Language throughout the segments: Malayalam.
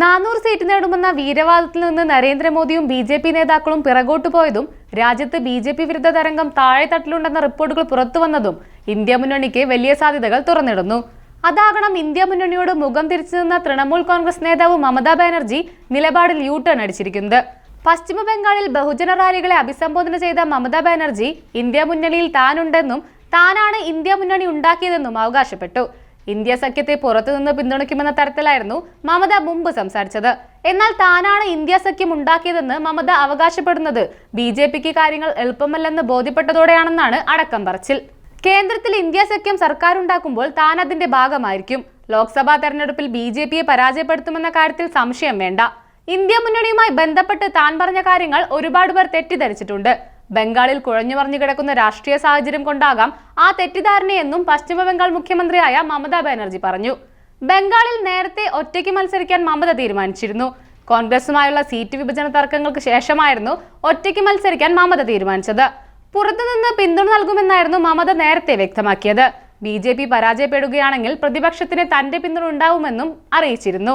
നാനൂറ് സീറ്റ് നേടുമെന്ന വീരവാദത്തിൽ നിന്ന് നരേന്ദ്രമോദിയും ബി ജെ പി നേതാക്കളും പിറകോട്ടു പോയതും രാജ്യത്ത് ബി ജെ പി വിരുദ്ധ തരംഗം താഴെ തട്ടിലുണ്ടെന്ന റിപ്പോർട്ടുകൾ പുറത്തുവന്നതും ഇന്ത്യ മുന്നണിക്ക് വലിയ സാധ്യതകൾ തുറന്നിടുന്നു. അതാകണം ഇന്ത്യ മുന്നണിയോട് മുഖം തിരിച്ചു നിന്ന തൃണമൂൽ കോൺഗ്രസ് നേതാവ് മമതാ ബാനർജി നിലപാടിൽ യു ടേൺ അടിച്ചിരിക്കുന്നത്. പശ്ചിമ ബംഗാളിൽ ബഹുജന റാലികളെ അഭിസംബോധന ചെയ്ത മമതാ ബാനർജി ഇന്ത്യ മുന്നണിയിൽ താനുണ്ടെന്നും താനാണ് ഇന്ത്യ മുന്നണി ഉണ്ടാക്കിയതെന്നും അവകാശപ്പെട്ടു. ഇന്ത്യ സഖ്യത്തെ പുറത്തുനിന്ന് പിന്തുണയ്ക്കുമെന്ന തരത്തിലായിരുന്നു മമത മുമ്പ് സംസാരിച്ചത്. എന്നാൽ താനാണ് ഇന്ത്യ സഖ്യം ഉണ്ടാക്കിയതെന്ന് മമത അവകാശപ്പെടുന്നത്. ബി ജെ പിക്ക് കാര്യങ്ങൾ എളുപ്പമല്ലെന്ന് ബോധ്യപ്പെട്ടതോടെയാണെന്നാണ് അടക്കം പറച്ചിൽ. കേന്ദ്രത്തിൽ ഇന്ത്യ സഖ്യം സർക്കാർ ഉണ്ടാക്കുമ്പോൾ താൻ അതിന്റെ ഭാഗമായിരിക്കും. ലോക്സഭാ തെരഞ്ഞെടുപ്പിൽ ബി ജെ പിയെ പരാജയപ്പെടുത്തുമെന്ന കാര്യത്തിൽ സംശയം വേണ്ട. ഇന്ത്യ മുന്നണിയുമായി ബന്ധപ്പെട്ട് താൻ പറഞ്ഞ കാര്യങ്ങൾ ഒരുപാട് പേർ തെറ്റിദ്ധരിച്ചിട്ടുണ്ട്. ബംഗാളിൽ കുഴഞ്ഞു പറഞ്ഞു കിടക്കുന്ന രാഷ്ട്രീയ സാഹചര്യം കൊണ്ടാകാം ആ തെറ്റിദ്ധാരണയെന്നും പശ്ചിമബംഗാൾ മുഖ്യമന്ത്രിയായ മമതാ ബാനർജി പറഞ്ഞു. ബംഗാളിൽ നേരത്തെ ഒറ്റയ്ക്ക് മത്സരിക്കാൻ മമത തീരുമാനിച്ചിരുന്നു. കോൺഗ്രസുമായുള്ള സീറ്റ് വിഭജന തർക്കങ്ങൾക്ക് ശേഷമായിരുന്നു ഒറ്റയ്ക്ക് മത്സരിക്കാൻ മമത തീരുമാനിച്ചത്. പുറത്തുനിന്ന് പിന്തുണ നൽകുമെന്നായിരുന്നു മമത നേരത്തെ വ്യക്തമാക്കിയത്. ബി പരാജയപ്പെടുകയാണെങ്കിൽ പ്രതിപക്ഷത്തിന് തന്റെ പിന്തുണ ഉണ്ടാവുമെന്നും അറിയിച്ചിരുന്നു.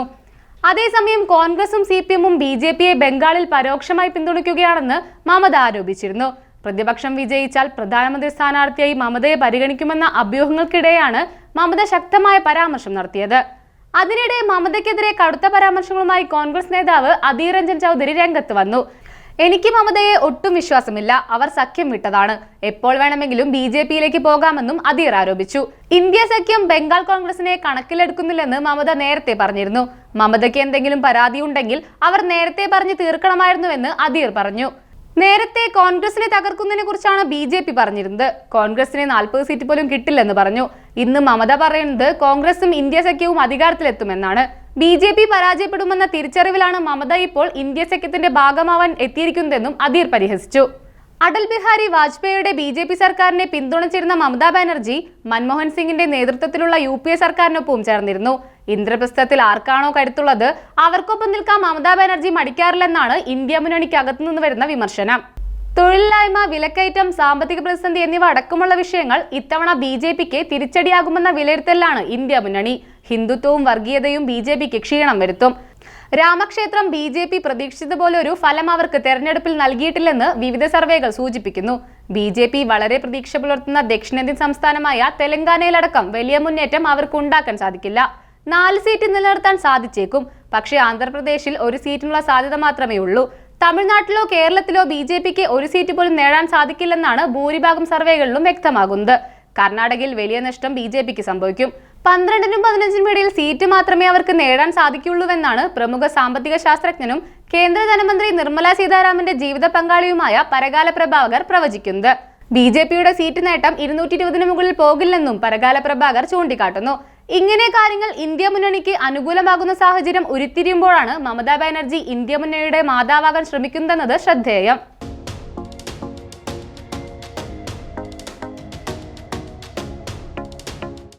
അതേസമയം കോൺഗ്രസും സി പി എമ്മും ബി ജെ പിയെ ബംഗാളിൽ പരോക്ഷമായി പിന്തുണയ്ക്കുകയാണെന്ന് മമത ആരോപിച്ചിരുന്നു. പ്രതിപക്ഷം വിജയിച്ചാൽ പ്രധാനമന്ത്രി സ്ഥാനാർത്ഥിയായി മമതയെ പരിഗണിക്കുമെന്ന അഭ്യൂഹങ്ങൾക്കിടെയാണ് മമത ശക്തമായ പരാമർശം നടത്തിയത്. അതിനിടെ മമതയ്ക്കെതിരെ കടുത്ത പരാമർശങ്ങളുമായി കോൺഗ്രസ് നേതാവ് അധീർ രഞ്ജൻ ചൗധരി രംഗത്ത് വന്നു. എനിക്ക് മമതയെ ഒട്ടും വിശ്വാസമില്ല. അവർ സഖ്യം വിട്ടതാണ്. എപ്പോൾ വേണമെങ്കിലും ബി ജെ പിയിലേക്ക് പോകാമെന്നും അധീർ ആരോപിച്ചു. ഇന്ത്യ സഖ്യം ബംഗാൾ കോൺഗ്രസിനെ കണക്കിലെടുക്കുന്നില്ലെന്ന് മമത നേരത്തെ പറഞ്ഞിരുന്നു. മമതയ്ക്ക് എന്തെങ്കിലും പരാതി ഉണ്ടെങ്കിൽ അവർ നേരത്തെ പറഞ്ഞു തീർക്കണമായിരുന്നുവെന്ന് അധീർ പറഞ്ഞു. നേരത്തെ കോൺഗ്രസിനെ തകർക്കുന്നതിനെ കുറിച്ചാണ് ബി ജെ പി പറഞ്ഞിരുന്നത്. കോൺഗ്രസിന് നാൽപ്പത് സീറ്റ് പോലും കിട്ടില്ലെന്ന് പറഞ്ഞു. ഇന്ന് മമത പറയുന്നത് കോൺഗ്രസും ഇന്ത്യ സഖ്യവും അധികാരത്തിലെത്തുമെന്നാണ്. ബി ജെ പി പരാജയപ്പെടുമെന്ന തിരിച്ചറിവിലാണ് മമത ഇപ്പോൾ ഇന്ത്യ സഖ്യത്തിന്റെ ഭാഗമാവാൻ എത്തിയിരിക്കുന്നതെന്നും അധീർ പരിഹസിച്ചു. അടൽ ബിഹാരി വാജ്പേയിയുടെ ബി ജെ പി സർക്കാരിനെ പിന്തുണച്ചിരുന്ന മമതാ ബാനർജി മൻമോഹൻ സിംഗിന്റെ നേതൃത്വത്തിലുള്ള യു പി എ സർക്കാരിനൊപ്പവും ചേർന്നിരുന്നു. ഇന്ദ്രപ്രസ്ഥത്തിൽ ആർക്കാണോ കരുത്തുള്ളത് അവർക്കൊപ്പം നിൽക്കാൻ മമതാ ബാനർജി മടിക്കാറില്ലെന്നാണ് ഇന്ത്യ മുന്നണിക്ക് അകത്തുനിന്ന് വരുന്ന വിമർശനം. തൊഴിലില്ലായ്മ വിലക്കയറ്റം സാമ്പത്തിക പ്രതിസന്ധി എന്നിവ അടക്കമുള്ള വിഷയങ്ങൾ ഇത്തവണ ബി ജെ പിക്ക് തിരിച്ചടിയാകുമെന്ന വിലയിരുത്തലാണ് ഇന്ത്യ മുന്നണി. ഹിന്ദുത്വവും വർഗീയതയും ബി ജെ പിക്ക് ക്ഷീണം വരുത്തും. രാമക്ഷേത്രം ബി ജെ പി പ്രതീക്ഷിച്ചതുപോലെ ഒരു ഫലം അവർക്ക് തെരഞ്ഞെടുപ്പിൽ നൽകിയിട്ടില്ലെന്ന് വിവിധ സർവേകൾ സൂചിപ്പിക്കുന്നു. ബി ജെ പി വളരെ പ്രതീക്ഷ പുലർത്തുന്ന ദക്ഷിണേന്ത്യൻ സംസ്ഥാനമായ തെലങ്കാനയിലടക്കം വലിയ മുന്നേറ്റം അവർക്ക് ഉണ്ടാക്കാൻ സാധിക്കില്ല. നാല് സീറ്റ് നിലനിർത്താൻ സാധിച്ചേക്കും. പക്ഷേ ആന്ധ്രാപ്രദേശിൽ ഒരു സീറ്റിനുള്ള സാധ്യത മാത്രമേ ഉള്ളൂ. തമിഴ്നാട്ടിലോ കേരളത്തിലോ ബി ജെ പിക്ക് ഒരു സീറ്റ് പോലും നേടാൻ സാധിക്കില്ലെന്നാണ് ഭൂരിഭാഗം സർവേകളിലും വ്യക്തമാകുന്നത്. കർണാടകയിൽ വലിയ നഷ്ടം ബി ജെ പിക്ക് സംഭവിക്കും. പന്ത്രണ്ടിനും പതിനഞ്ചിനും ഇടയിൽ സീറ്റ് മാത്രമേ അവർക്ക് നേടാൻ സാധിക്കുള്ളൂവെന്നാണ് പ്രമുഖ സാമ്പത്തിക ശാസ്ത്രജ്ഞനും കേന്ദ്ര ധനമന്ത്രി നിർമ്മല സീതാരാമന്റെ ജീവിത പങ്കാളിയുമായ പരകാല പ്രഭാകർ പ്രവചിക്കുന്നത്. ബി ജെ പിയുടെ സീറ്റ് നേട്ടം ഇരുന്നൂറ്റി ഇരുപതിന് മുകളിൽ പോകില്ലെന്നും പരകാല പ്രഭാകർ ചൂണ്ടിക്കാട്ടുന്നു. ഇങ്ങനെ കാര്യങ്ങൾ ഇന്ത്യ മുന്നണിക്ക് അനുകൂലമാകുന്ന സാഹചര്യം ഉരുത്തിരിയുമ്പോഴാണ് മമതാ ബാനർജി ഇന്ത്യ മുന്നണിയുടെ മാതാവാകാൻ ശ്രമിക്കുന്നതെന്നത് ശ്രദ്ധേയം.